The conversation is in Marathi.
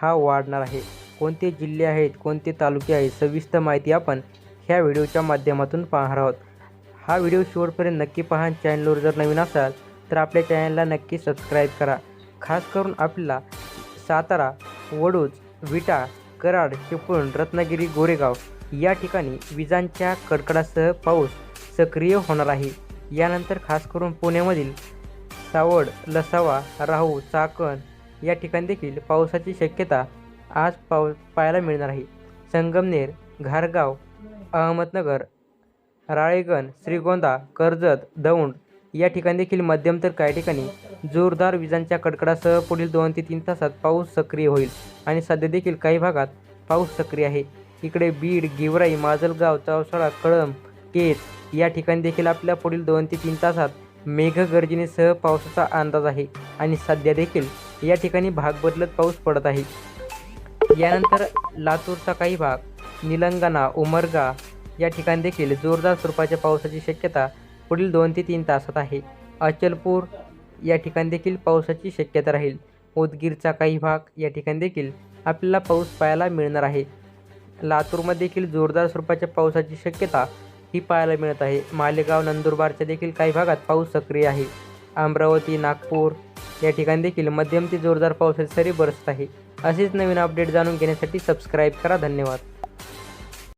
हा वाढणार आहे. कोणते जिल्हे आहेत कोणते तालुके आहेत सविस्तर माहिती आपण ह्या व्हिडिओच्या माध्यमातून पाहणार आहोत. हा व्हिडिओ शेवटपर्यंत नक्की पहा चॅनलवर जर नवीन असाल तर आपल्या चॅनलला नक्की सबस्क्राईब करा. खास करून आपल्याला सातारा वडूज विटा कराड चिपळूण रत्नागिरी गोरेगाव या ठिकाणी विजांच्या कडकडासह पाऊस सक्रिय होणार आहे. यानंतर खास करून पुण्यामधील सावड लसावा राहू चाकण या ठिकाणी देखील पावसाची शक्यता आज पाऊ पाहायला मिळणार आहे. संगमनेर घारगाव अहमदनगर राळेगण श्रीगोंदा कर्जत दौंड या ठिकाणी देखील मध्यम तर काही ठिकाणी जोरदार विजांच्या कडकडासह पुढील दोन ते तीन तासात पाऊस सक्रिय होईल आणि सध्या देखील काही भागात पाऊस सक्रिय आहे. इकडे बीड गेवराई माजलगाव चौसाळा कळंब केत या ठिकाणी देखील आपल्या पुढील दोन ते तीन तासात मेघगर्जनेसह पावसाचा अंदाज आहे आणि सध्या देखील या ठिकाणी भाग बदलत पाऊस पडत आहे. यानंतर लातूरचा काही भाग निलंगणा उमरगा या ठिकाणी देखील जोरदार स्वरूपाच्या पावसाची शक्यता पुढील दोन ते तीन तासात आहे. अचलपूर या ठिकाणी देखील पावसाची शक्यता राहील. उदगीरचा काही भाग या ठिकाणी देखील आपल्याला पाऊस पाहायला मिळणार आहे. लातूरमध्ये देखील जोरदार स्वरूपाच्या पावसाची शक्यता ही पाहायला मिळत आहे. मालेगाव नंदुरबारच्या देखील काही भागात पाऊस सक्रिय आहे. अमरावती नागपूर या ठिकाणी देखील मध्यम ते जोरदार पावसाची सरी बरसत आहे. असेच नवीन अपडेट जाणून घेण्यासाठी सबस्क्राईब करा. धन्यवाद.